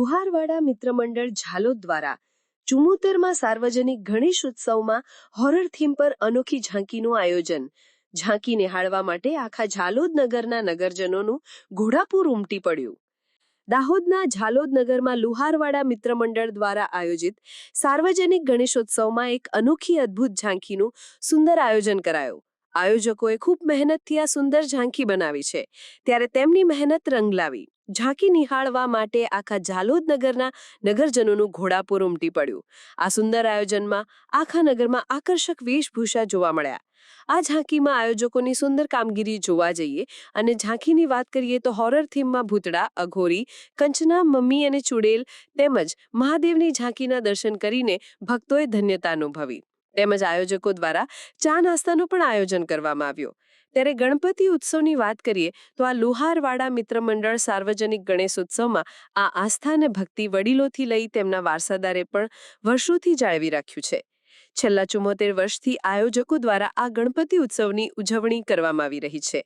મિત્ર મંડળ ઝાલોદ દ્વારા ચુમોતેરમાં સાર્વજનિક ગણેશ ઉત્સવમાં હોરર થીમ પર અનોખી ઝાંકીનું આયોજન. ઝાંકી નિહાળવા માટે આખા ઝાલોદ નગરના નગરજનોનું ઘોડાપુર ઉમટી પડ્યું. દાહોદના ઝાલોદ નગરમાં લુહારવાડા મિત્રમંડળ દ્વારા આયોજિત સાર્વજનિક ગણેશોત્સવમાં એક અનોખી અદ્ભુત ઝાંખીનું સુંદર આયોજન કરાયું. આયોજકોએ ખૂબ મહેનતથી આ સુંદર ઝાંખી બનાવી છે. ત્યારે તેમની મહેનત રંગ લાવી. ઝાંકી નિહાળવા માટે આખા ઝાલોદ નગરના નગરજનોનું ઘોડાપુર ઉમટી પડ્યું. આ સુંદર આયોજનમાં આખા નગરમાં આકર્ષક વેશભૂષા જોવા મળ્યા. આ ઝાંકીમાં આયોજકોની સુંદર કામગીરી જોવા જઈએ અને ઝાંકીની વાત કરીએ તો હોરર થીમમાં ભૂતડા, અઘોરી, કંચના, મમ્મી અને ચુડેલ તેમજ મહાદેવની ઝાંકીના દર્શન કરીને ભક્તોએ ધન્યતા અનુભવી. તેમજ આયોજકો દ્વારા ચા નાસ્તાનું પણ આયોજન કરવામાં આવ્યું. ત્યારે ગણપતિ ઉત્સવની વાત કરીએ, તો આ લુહારવાડા મિત્ર મંડળ સાર્વજનિક ગણેશ ઉત્સવમાં આ આસ્થા અને ભક્તિ વડીલોથી લઈ તેમના વારસાદારે પણ વર્ષોથી જાળવી રાખ્યું છે. છેલ્લા ચુમ્મોતેર વર્ષથી આયોજકો દ્વારા આ ગણપતિ ઉત્સવની ઉજવણી કરવામાં આવી રહી છે.